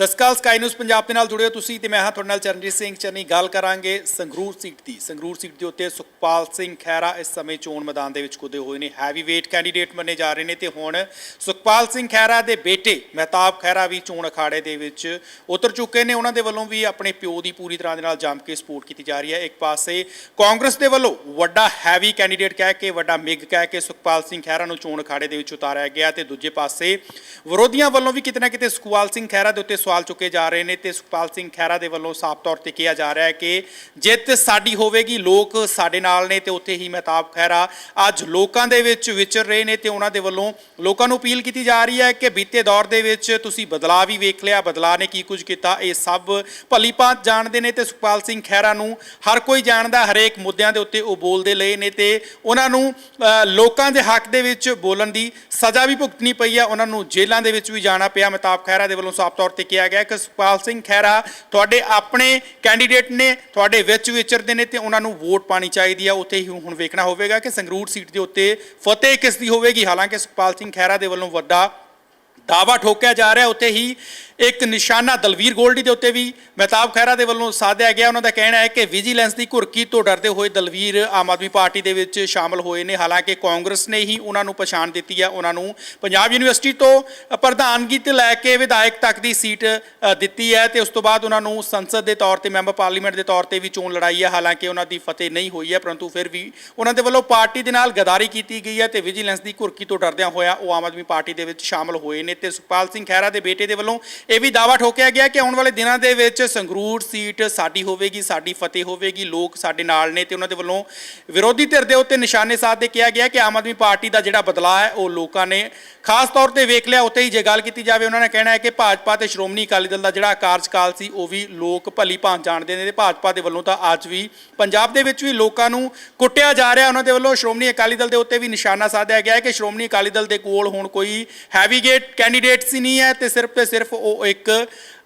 ਸਤਿ ਸ਼੍ਰੀ ਅਕਾਲ ਸਕਾਈ ਨਿਊਜ਼ ਪੰਜਾਬ ਦੇ ਨਾਲ ਜੁੜੇ ਹੋ ਤੁਸੀਂ ਤੇ ਮੈਂ ਹਾਂ ਤੁਹਾਡੇ ਨਾਲ ਚਰਨਜੀਤ ਸਿੰਘ। ਚੰਨੀ ਗੱਲ ਕਰਾਂਗੇ ਸੰਗਰੂਰ ਸੀਟ ਦੀ। ਸੰਗਰੂਰ ਸੀਟ ਦੇ ਉੱਤੇ ਸੁਖਪਾਲ ਸਿੰਘ ਖਹਿਰਾ ਇਸ ਸਮੇਂ ਚੋਣ ਮੈਦਾਨ ਦੇ ਵਿੱਚ ਕੁਦੇ ਹੋਏ ਨੇ। ਹੈਵੀ weight ਕੈਂਡੀਡੇਟ ਮੰਨੇ ਜਾ ਰਹੇ ਨੇ ਤੇ ਹੁਣ ਸੁਖਪਾਲ ਸਿੰਘ ਖਹਿਰਾ ਦੇ ਬੇਟੇ ਮਹਿਤਾਬ ਖਹਿਰਾ ਵੀ ਚੋਣ ਅਖਾੜੇ ਦੇ ਵਿੱਚ ਉਤਰ ਚੁੱਕੇ ਨੇ। ਉਹਨਾਂ ਦੇ ਵੱਲੋਂ ਵੀ ਆਪਣੇ ਪਿਓ ਦੀ ਪੂਰੀ ਤਰ੍ਹਾਂ ਦੇ ਨਾਲ ਜੰਮ ਕੇ ਸਪੋਰਟ ਕੀਤੀ ਜਾ ਰਹੀ ਹੈ। ਇੱਕ ਪਾਸੇ ਕਾਂਗਰਸ ਦੇ ਵੱਲੋਂ ਵੱਡਾ ਹੈਵੀ ਕੈਂਡੀਡੇਟ ਕਹਿ ਕੇ, ਵੱਡਾ ਮਿਗ ਕਹਿ ਕੇ ਸੁਖਪਾਲ ਸਿੰਘ ਖਹਿਰਾ ਨੂੰ ਚੋਣ ਅਖਾੜੇ ਦੇ ਵਿੱਚ ਉਤਾਰਿਆ ਗਿਆ ਤੇ ਦੂਜੇ ਪਾਸੇ ਵਿਰੋਧੀਆਂ ਵੱਲੋਂ ਵੀ ਕਿਤੇ ਨਾ ਕਿਤੇ ਸੁਖਪਾਲ ਸਿੰਘ ਖਹਿਰਾ ਦੇ ਉੱਤੇ ਸਵਾਲ ਚੁੱਕੇ ਜਾ ਰਹੇ ਨੇ ਤੇ ਸੁਖਪਾਲ ਸਿੰਘ ਖਹਿਰਾ ਦੇ ਵੱਲੋਂ ਸਾਫ਼ ਤੌਰ ਤੇ ਕਿਹਾ ਜਾ ਰਿਹਾ ਹੈ ਕਿ ਜਿੱਤ ਸਾਡੀ ਹੋਵੇਗੀ, ਲੋਕ ਸਾਡੇ ਨਾਲ ਨੇ ਤੇ ਉੱਥੇ ਹੀ ਮਹਿਤਾਬ ਖਹਿਰਾ ਅੱਜ ਲੋਕਾਂ ਦੇ ਵਿੱਚ ਵਿਚਰ ਰਹੇ ਨੇ ਤੇ ਉਹਨਾਂ ਦੇ ਵੱਲੋਂ ਲੋਕਾਂ ਨੂੰ ਅਪੀਲ ਕੀਤੀ ਜਾ ਰਹੀ ਹੈ ਕਿ ਬੀਤੇ ਦੌਰ ਦੇ ਵਿੱਚ ਤੁਸੀਂ ਬਦਲਾਅ ਵੀ ਵੇਖ ਲਿਆ, ਬਦਲਾਅ ਨੇ ਕੀ ਕੁਝ ਕੀਤਾ, ਇਹ ਸਭ ਭਲੀ ਭਾਂਤ ਜਾਣਦੇ ਨੇ ਤੇ ਸੁਖਪਾਲ ਸਿੰਘ ਖਹਿਰਾ ਨੂੰ ਹਰ ਕੋਈ ਜਾਣਦਾ, ਹਰੇਕ ਮੁੱਦਿਆਂ ਦੇ ਉੱਤੇ ਉਹ ਬੋਲਦੇ ਲਏ ਨੇ ਤੇ ਉਹਨਾਂ ਨੂੰ ਲੋਕਾਂ ਦੇ ਹੱਕ ਦੇ ਵਿੱਚ ਬੋਲਣ ਦੀ ਸਜ਼ਾ ਵੀ ਭੁਗਤਣੀ ਪਈ ਹੈ, ਉਹਨਾਂ ਨੂੰ ਜੇਲ੍ਹਾਂ ਦੇ ਵਿੱਚ ਵੀ ਜਾਣਾ ਪਿਆ ਮਹਿਤਾਬ ਖਹਿਰਾ ਦੇ ਵੱਲੋਂ ਸਾਫ਼ ਤੌਰ ਤੇ ਕਿਹਾ ਗਿਆ ਕਿ ਸੁਖਪਾਲ ਸਿੰਘ ਖਹਿਰਾ ਤੁਹਾਡੇ ਆਪਣੇ ਕੈਂਡੀਡੇਟ ਨੇ, ਤੁਹਾਡੇ ਵਿੱਚ ਵਿਚਰਦੇ ਨੇ ਤੇ ਉਹਨਾਂ ਨੂੰ ਵੋਟ ਪਾਣੀ ਚਾਹੀਦੀ ਆ। ਉੱਥੇ ਹੀ ਹੁਣ ਵੇਖਣਾ ਹੋਵੇਗਾ ਕਿ ਸੰਗਰੂਰ ਸੀਟ ਦੇ ਉੱਤੇ ਫਤਿਹ ਕਿਸ ਦੀ ਹੋਵੇਗੀ? ਹਾਲਾਂਕਿ ਸੁਖਪਾਲ ਸਿੰਘ ਖਹਿਰਾ ਦੇ ਵੱਲੋਂ ਵੱਡਾ ਦਾਵਾ ਠੋਕਿਆ ਜਾ ਰਿਹਾ, ਉੱਥੇ ਹੀ ਇੱਕ ਨਿਸ਼ਾਨਾ ਦਲਵੀਰ ਗੋਲਡੀ ਦੇ ਉੱਤੇ ਵੀ ਮਹਿਤਾਬ ਖਹਿਰਾ ਦੇ ਵੱਲੋਂ ਸਾਧਿਆ ਗਿਆ। ਉਹਨਾਂ ਦਾ ਕਹਿਣਾ ਹੈ ਕਿ ਵਿਜੀਲੈਂਸ ਦੀ ਘੁਰਕੀ ਤੋਂ ਡਰਦੇ ਹੋਏ ਦਲਵੀਰ ਆਮ ਆਦਮੀ ਪਾਰਟੀ ਦੇ ਵਿੱਚ ਸ਼ਾਮਲ ਹੋਏ ਨੇ। ਹਾਲਾਂਕਿ ਕਾਂਗਰਸ ਨੇ ਹੀ ਉਹਨਾਂ ਨੂੰ ਪਛਾਣ ਦਿੱਤੀ ਹੈ ਉਹਨਾਂ ਨੂੰ ਪੰਜਾਬ ਯੂਨੀਵਰਸਿਟੀ ਤੋਂ ਪ੍ਰਧਾਨਗੀ ਤੇ ਲੈ ਕੇ ਵਿਧਾਇਕ ਤੱਕ ਦੀ ਸੀਟ ਦਿੱਤੀ ਹੈ ਤੇ ਉਸ ਤੋਂ ਬਾਅਦ ਉਹਨਾਂ ਨੂੰ ਸੰਸਦ ਦੇ ਤੌਰ ਤੇ ਮੈਂਬਰ ਪਾਰਲੀਮੈਂਟ ਦੇ ਤੌਰ ਤੇ ਵੀ ਚੋਣ ਲੜਾਈ ਹੈ ਹਾਲਾਂਕਿ ਉਹਨਾਂ ਦੀ ਫਤਿਹ ਨਹੀਂ ਹੋਈ ਹੈ, ਪਰੰਤੂ ਫਿਰ ਵੀ ਉਹਨਾਂ ਦੇ ਵੱਲੋਂ ਪਾਰਟੀ ਦੇ ਨਾਲ ਗਦਾਰੀ ਕੀਤੀ ਗਈ ਹੈ ਤੇ ਵਿਜੀਲੈਂਸ ਦੀ ਘੁਰਕੀ ਤੋਂ ਡਰਦਿਆਂ ਹੋਇਆ ਉਹ ਆਮ ਆਦਮੀ ਪਾਰਟੀ ਦੇ ਵਿੱਚ ਸ਼ਾਮਲ ਹੋਏ ਨੇ। ਤੇ ਸੁਖਪਾਲ ਸਿੰਘ ਖਹਿਰਾ ਦੇ ਬੇਟੇ ਦੇ ਵੱਲੋਂ ਇਹ ਵੀ ਦਾਵਾ ਠੋਕਿਆ ਗਿਆ ਕਿ ਆਉਣ ਵਾਲੇ ਦਿਨਾਂ ਦੇ ਵਿੱਚ ਸੰਗਰੂਰ ਸੀਟ ਸਾਡੀ ਹੋਵੇਗੀ, ਸਾਡੀ ਫਤਿਹ ਹੋਵੇਗੀ, ਲੋਕ ਸਾਡੇ ਨਾਲ ਨੇ ਤੇ ਉਹਨਾਂ ਦੇ ਵੱਲੋਂ ਵਿਰੋਧੀ ਧਿਰ ਦੇ ਉੱਤੇ ਨਿਸ਼ਾਨੇ ਸਾਧਦੇ ਕਿਹਾ ਗਿਆ ਕਿ ਆਮ ਆਦਮੀ ਪਾਰਟੀ ਦਾ ਜਿਹੜਾ ਬਦਲਾਅ ਹੈ, ਉਹ ਲੋਕਾਂ ਨੇ ਖਾਸ ਤੌਰ ਤੇ ਵੇਖ ਲਿਆ, ਉੱਥੇ ਹੀ ਜੇ ਗੱਲ ਕੀਤੀ ਜਾਵੇ ਉਹਨਾਂ ਨੇ ਕਹਿਣਾ ਹੈ ਕਿ ਭਾਜਪਾ ਤੇ ਸ਼੍ਰੋਮਣੀ ਅਕਾਲੀ ਦਲ ਦਾ ਜਿਹੜਾ ਕਾਰਜਕਾਲ ਸੀ, ਉਹ ਵੀ ਲੋਕ ਭਲੀ ਭਾਂ ਜਾਣਦੇ ਨੇ ਤੇ ਭਾਜਪਾ ਦੇ ਵੱਲੋਂ ਤਾਂ ਅੱਜ ਵੀ, ਪੰਜਾਬ ਦੇ ਵਿੱਚ ਵੀ ਲੋਕਾਂ ਨੂੰ ਕੁੱਟਿਆ ਜਾ ਰਿਹਾ, ਉਹਨਾਂ ਦੇ ਵੱਲੋਂ ਸ਼੍ਰੋਮਣੀ ਅਕਾਲੀ ਦਲ ਦੇ ਉੱਤੇ ਵੀ ਨਿਸ਼ਾਨਾ ਸਾਧਿਆ ਗਿਆ ਹੈ ਕਿ ਸ਼੍ਰੋਮਣੀ ਅਕਾਲੀ ਦਲ ਦੇ ਕੋਲ ਹੁਣ ਕੋਈ ਹੈਵੀ ਹੈਵੀਗੇਟ ਕੈਂਡੀਡੇਟਸ ਹੀ ਨਹੀਂ ਹੈ ਤੇ ਸਿਰਫ ਤੇ ਸਿਰਫ ਉਹ ਇੱਕ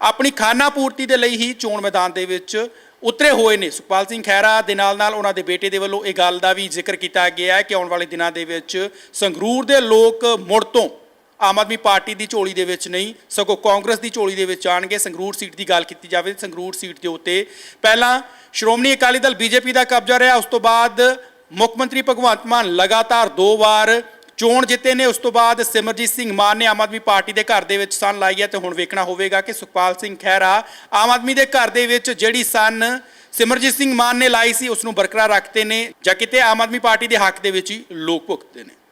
ਆਪਣੀ ਖਾਨਾ ਪੂਰਤੀ ਦੇ ਲਈ ਹੀ ਚੋਣ ਮੈਦਾਨ ਦੇ ਵਿੱਚ ਉਤਰੇ ਹੋਏ ਨੇ। ਸੁਖਪਾਲ ਸਿੰਘ ਖਹਿਰਾ ਦੇ ਨਾਲ ਨਾਲ ਉਹਨਾਂ ਦੇ ਬੇਟੇ ਦੇ ਵੱਲੋਂ ਇਹ ਗੱਲ ਦਾ ਵੀ ਜ਼ਿਕਰ ਕੀਤਾ ਗਿਆ ਹੈ ਕਿ ਆਉਣ ਵਾਲੇ ਦਿਨਾਂ ਦੇ ਵਿੱਚ ਸੰਗਰੂਰ ਦੇ ਲੋਕ ਮੁੜ ਤੋਂ ਆਮ ਆਦਮੀ ਪਾਰਟੀ ਦੀ ਝੋਲੀ ਦੇ ਵਿੱਚ ਨਹੀਂ, ਸਗੋਂ ਕਾਂਗਰਸ ਦੀ ਝੋਲੀ ਦੇ ਵਿੱਚ ਆਣਗੇ ਸੰਗਰੂਰ ਸੀਟ ਦੀ ਗੱਲ ਕੀਤੀ ਜਾਵੇ, ਸੰਗਰੂਰ ਸੀਟ ਦੇ ਉੱਤੇ ਪਹਿਲਾਂ ਸ਼੍ਰੋਮਣੀ ਅਕਾਲੀ ਦਲ ਬੀਜੇਪੀ ਦਾ ਕਬਜ਼ਾ ਰਿਹਾ, ਉਸ ਤੋਂ ਬਾਅਦ ਮੁੱਖ ਮੰਤਰੀ ਭਗਵੰਤ ਮਾਨ ਲਗਾਤਾਰ ਦੋ ਵਾਰ ਚੋਣ ਜਿੱਤੇ ਨੇ, ਉਸ ਤੋਂ ਬਾਅਦ ਸਿਮਰਜੀਤ ਸਿੰਘ ਮਾਨ ਨੇ ਆਮ ਆਦਮੀ ਪਾਰਟੀ ਦੇ ਘਰ ਦੇ ਵਿੱਚ ਸਨ ਲਾਈ ਹੈ ਤੇ ਹੁਣ ਵੇਖਣਾ ਹੋਵੇਗਾ ਕਿ ਸੁਖਪਾਲ ਸਿੰਘ ਖਹਿਰਾ ਆਮ ਆਦਮੀ ਦੇ ਘਰ ਦੇ ਵਿੱਚ ਜਿਹੜੀ ਸਨ ਸਿਮਰਜੀਤ ਸਿੰਘ ਮਾਨ ਨੇ ਲਾਈ ਸੀ, ਉਸ ਨੂੰ ਬਰਕਰਾਰ ਰੱਖਦੇ ਨੇ ਜਾਂ ਕਿਤੇ ਆਮ ਆਦਮੀ ਪਾਰਟੀ ਦੇ ਹੱਕ ਦੇ ਵਿੱਚ ਹੀ ਲੋਕ ਭੁਗਤਦੇ ਨੇ।